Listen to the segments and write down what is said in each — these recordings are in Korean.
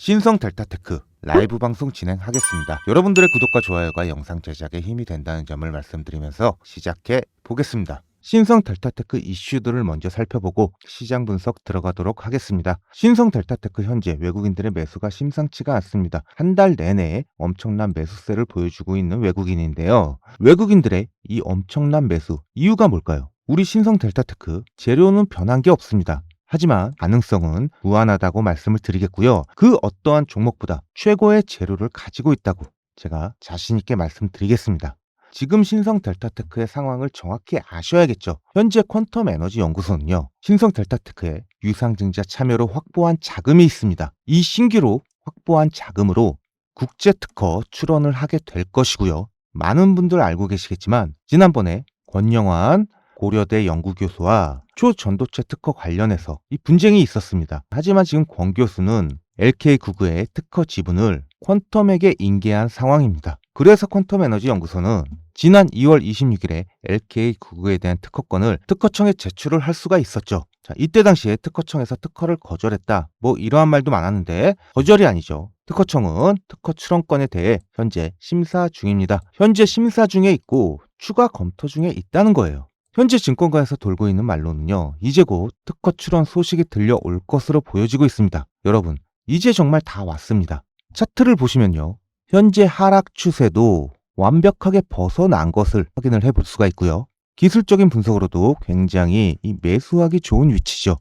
신성 델타테크 라이브 방송 진행하겠습니다. 여러분들의 구독과 좋아요가 영상 제작에 힘이 된다는 점을 말씀드리면서 시작해 보겠습니다. 신성 델타테크 이슈들을 먼저 살펴보고 시장 분석 들어가도록 하겠습니다. 신성 델타테크 현재 외국인들의 매수가 심상치가 않습니다. 한 달 내내 엄청난 매수세를 보여주고 있는 외국인인데요. 외국인들의 이 엄청난 매수 이유가 뭘까요? 우리 신성 델타테크 재료는 변한 게 없습니다. 하지만 가능성은 무한하다고 말씀을 드리겠고요. 그 어떠한 종목보다 최고의 재료를 가지고 있다고 제가 자신있게 말씀드리겠습니다. 지금 신성 델타테크의 상황을 정확히 아셔야겠죠. 현재 퀀텀 에너지 연구소는요. 신성 델타테크의 유상증자 참여로 확보한 자금이 있습니다. 이 신규로 확보한 자금으로 국제 특허 출원을 하게 될 것이고요. 많은 분들 알고 계시겠지만 지난번에 권영환 고려대 연구교수와 초 전도체 특허 관련해서 이 분쟁이 있었습니다. 하지만 지금 권 교수는 LK99의 특허 지분을 퀀텀에게 인계한 상황입니다. 그래서 퀀텀 에너지 연구소는 지난 2월 26일에 LK99에 대한 특허권을 특허청에 제출을 할 수가 있었죠. 자, 이때 당시에 특허청에서 특허를 거절했다. 뭐 이러한 말도 많았는데 거절이 아니죠. 특허청은 특허 출원권에 대해 현재 심사 중입니다. 현재 심사 중에 있고 추가 검토 중에 있다는 거예요. 현재 증권가에서 돌고 있는 말로는요, 이제 곧 특허 출원 소식이 들려올 것으로 보여지고 있습니다. 여러분, 이제 정말 다 왔습니다. 차트를 보시면요, 현재 하락 추세도 완벽하게 벗어난 것을 확인을 해볼 수가 있고요. 기술적인 분석으로도 굉장히 이 매수하기 좋은 위치죠.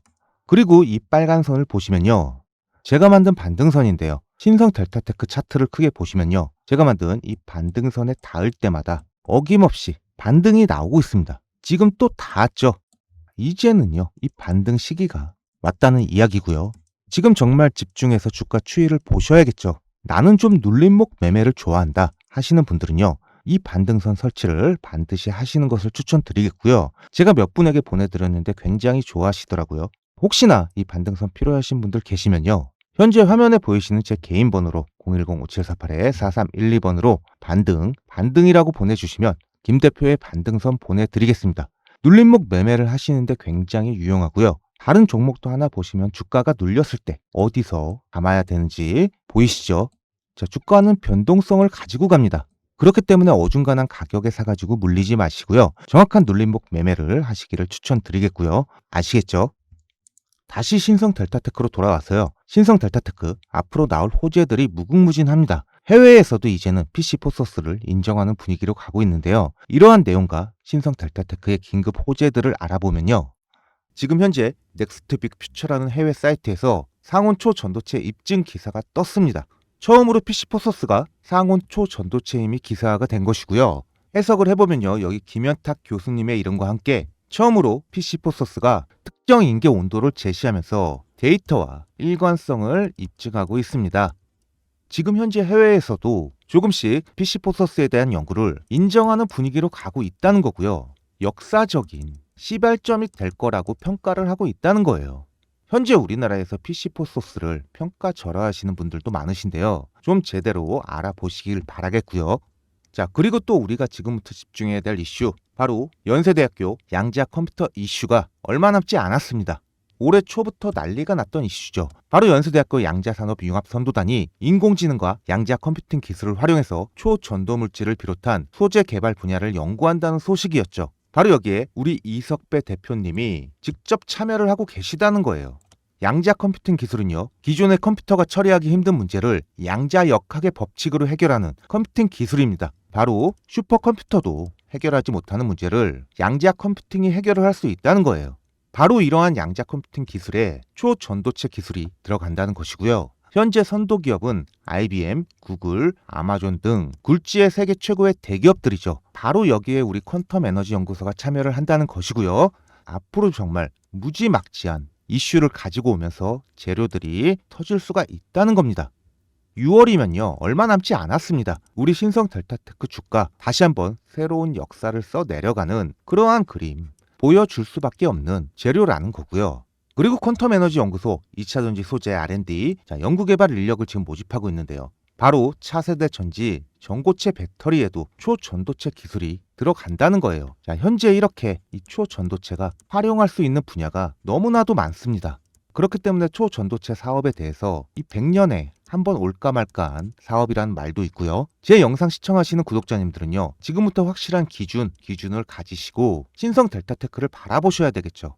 그리고 이 빨간 선을 보시면요, 제가 만든 반등선인데요. 신성 델타테크 차트를 크게 보시면요, 제가 만든 이 반등선에 닿을 때마다 어김없이 반등이 나오고 있습니다. 지금 또 닿았죠. 이제는요, 이 반등 시기가 왔다는 이야기고요. 지금 정말 집중해서 주가 추이를 보셔야겠죠. 나는 좀 눌림목 매매를 좋아한다 하시는 분들은요, 이 반등선 설치를 반드시 하시는 것을 추천드리겠고요. 제가 몇 분에게 보내드렸는데 굉장히 좋아하시더라고요. 혹시나 이 반등선 필요하신 분들 계시면요. 현재 화면에 보이시는 제 개인 번호로 010-5748-4312번으로 반등, 반등이라고 보내주시면 김 대표의 반등선 보내드리겠습니다. 눌림목 매매를 하시는데 굉장히 유용하고요. 다른 종목도 하나 보시면 주가가 눌렸을 때 어디서 담아야 되는지 보이시죠? 자, 주가는 변동성을 가지고 갑니다. 그렇기 때문에 어중간한 가격에 사가지고 물리지 마시고요. 정확한 눌림목 매매를 하시기를 추천드리겠고요. 아시겠죠? 다시 신성 델타테크로 돌아와서요. 신성 델타테크 앞으로 나올 호재들이 무궁무진합니다. 해외에서도 이제는 PC4소스를 인정하는 분위기로 가고 있는데요. 이러한 내용과 신성 델타테크의 긴급 호재들을 알아보면요. 지금 현재 넥스트 빅 퓨처라는 해외 사이트에서 상온 초 전도체 입증 기사가 떴습니다. 처음으로 PC4소스가 상온 초 전도체임이 기사화가 된 것이고요. 해석을 해보면요. 여기 김현탁 교수님의 이름과 함께 처음으로 PC4소스가 특정 인계 온도를 제시하면서 데이터와 일관성을 입증하고 있습니다. 지금 현재 해외에서도 조금씩 PC4소스에 대한 연구를 인정하는 분위기로 가고 있다는 거고요. 역사적인 시발점이 될 거라고 평가를 하고 있다는 거예요. 현재 우리나라에서 PC4소스를 평가절하하시는 분들도 많으신데요. 좀 제대로 알아보시길 바라겠고요. 자, 그리고 또 우리가 지금부터 집중해야 될 이슈, 바로 연세대학교 양자 컴퓨터 이슈가 얼마 남지 않았습니다. 올해 초부터 난리가 났던 이슈죠. 바로 연세대학교 양자산업융합선도단이 인공지능과 양자 컴퓨팅 기술을 활용해서 초전도물질을 비롯한 소재 개발 분야를 연구한다는 소식이었죠. 바로 여기에 우리 이석배 대표님이 직접 참여를 하고 계시다는 거예요. 양자 컴퓨팅 기술은요, 기존의 컴퓨터가 처리하기 힘든 문제를 양자 역학의 법칙으로 해결하는 컴퓨팅 기술입니다. 바로 슈퍼컴퓨터도 해결하지 못하는 문제를 양자 컴퓨팅이 해결을 할 수 있다는 거예요. 바로 이러한 양자 컴퓨팅 기술에 초전도체 기술이 들어간다는 것이고요. 현재 선도 기업은 IBM, 구글, 아마존 등 굴지의 세계 최고의 대기업들이죠. 바로 여기에 우리 퀀텀 에너지 연구소가 참여를 한다는 것이고요. 앞으로 정말 무지막지한 이슈를 가지고 오면서 재료들이 터질 수가 있다는 겁니다. 6월이면요 얼마 남지 않았습니다. 우리 신성 델타테크 주가 다시 한번 새로운 역사를 써 내려가는 그러한 그림 보여줄 수밖에 없는 재료라는 거고요. 그리고 퀀텀 에너지 연구소 2차 전지 소재 R&D 자, 연구개발 인력을 지금 모집하고 있는데요. 바로 차세대 전지 전고체 배터리에도 초전도체 기술이 들어간다는 거예요. 자, 현재 이렇게 이 초전도체가 활용할 수 있는 분야가 너무나도 많습니다. 그렇기 때문에 초전도체 사업에 대해서 이 100년의 한번 올까 말까한 사업이라는 말도 있고요. 제 영상 시청하시는 구독자님들은요. 지금부터 확실한 기준, 기준을 가지시고 신성 델타테크를 바라보셔야 되겠죠.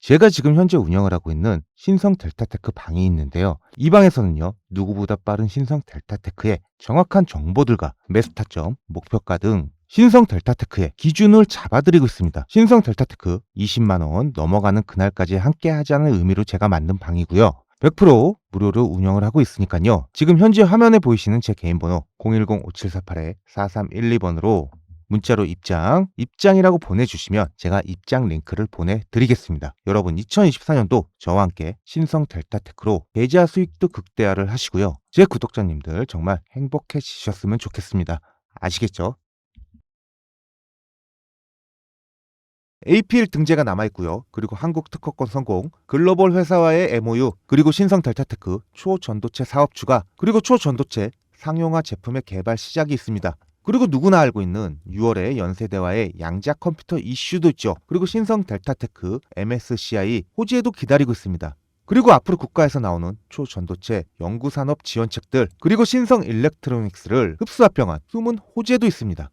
제가 지금 현재 운영을 하고 있는 신성 델타테크 방이 있는데요. 이 방에서는요, 누구보다 빠른 신성 델타테크의 정확한 정보들과 매수타점, 목표가 등 신성 델타테크의 기준을 잡아드리고 있습니다. 신성 델타테크 20만원 넘어가는 그날까지 함께 하자는 의미로 제가 만든 방이고요. 100% 무료로 운영을 하고 있으니까요. 지금 현재 화면에 보이시는 제 개인 번호 010-5748-4312번으로 문자로 입장, 입장이라고 보내주시면 제가 입장 링크를 보내드리겠습니다. 여러분 2024년도 저와 함께 신성 델타테크로 계좌 수익도 극대화를 하시고요. 제 구독자님들 정말 행복해지셨으면 좋겠습니다. 아시겠죠? APL 등재가 남아있고요. 그리고 한국 특허권 성공, 글로벌 회사와의 MOU, 그리고 신성 델타테크 초전도체 사업 추가, 그리고 초전도체 상용화 제품의 개발 시작이 있습니다. 그리고 누구나 알고 있는 6월에 연세대와의 양자 컴퓨터 이슈도 있죠. 그리고 신성 델타테크 MSCI 호지에도 기다리고 있습니다. 그리고 앞으로 국가에서 나오는 초전도체 연구산업 지원책들, 그리고 신성 일렉트로닉스를 흡수합병한 숨은 호재도 있습니다.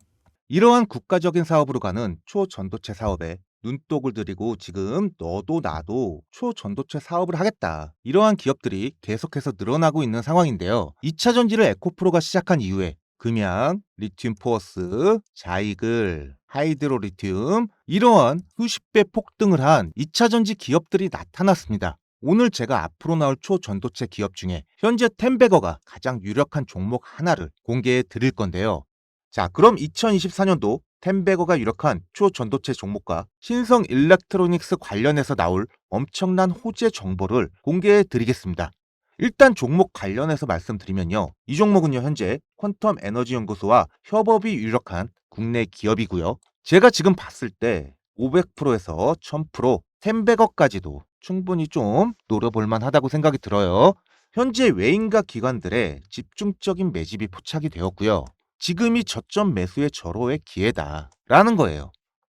이러한 국가적인 사업으로 가는 초전도체 사업에 눈독을 들이고 지금 너도 나도 초전도체 사업을 하겠다. 이러한 기업들이 계속해서 늘어나고 있는 상황인데요. 2차 전지를 에코프로가 시작한 이후에 금양, 리튬 포어스, 자이글, 하이드로 리튬 이러한 수십 배 폭등을 한 2차 전지 기업들이 나타났습니다. 오늘 제가 앞으로 나올 초전도체 기업 중에 현재 템베거가 가장 유력한 종목 하나를 공개해 드릴 건데요. 자, 그럼 2024년도 템베거가 유력한 초전도체 종목과 신성 일렉트로닉스 관련해서 나올 엄청난 호재 정보를 공개해 드리겠습니다. 일단 종목 관련해서 말씀드리면요. 이 종목은요, 현재 퀀텀 에너지 연구소와 협업이 유력한 국내 기업이고요. 제가 지금 봤을 때 500%에서 1000%, 템베거까지도 충분히 좀 노려볼 만 하다고 생각이 들어요. 현재 외인과 기관들의 집중적인 매집이 포착이 되었고요. 지금이 저점 매수의 절호의 기회다. 라는 거예요.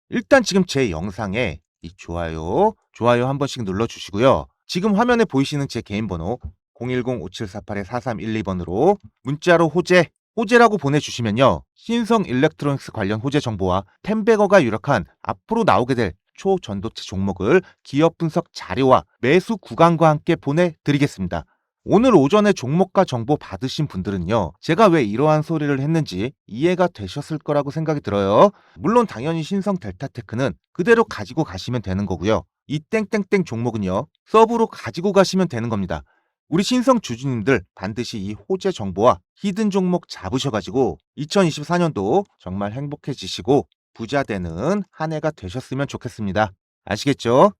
일단 지금 제 영상에 이 좋아요, 좋아요 한 번씩 눌러주시고요. 지금 화면에 보이시는 제 개인 번호 010-5748-4312번으로 문자로 호재, 호재라고 보내주시면요. 신성 일렉트로닉스 관련 호재 정보와 템베거가 유력한 앞으로 나오게 될 초전도체 종목을 기업 분석 자료와 매수 구간과 함께 보내드리겠습니다. 오늘 오전에 종목과 정보 받으신 분들은요, 제가 왜 이러한 소리를 했는지 이해가 되셨을 거라고 생각이 들어요. 물론 당연히 신성 델타테크는 그대로 가지고 가시면 되는 거고요. 이 땡땡땡 종목은요, 서브로 가지고 가시면 되는 겁니다. 우리 신성 주주님들 반드시 이 호재 정보와 히든 종목 잡으셔가지고 2024년도 정말 행복해지시고 부자 되는 한 해가 되셨으면 좋겠습니다. 아시겠죠?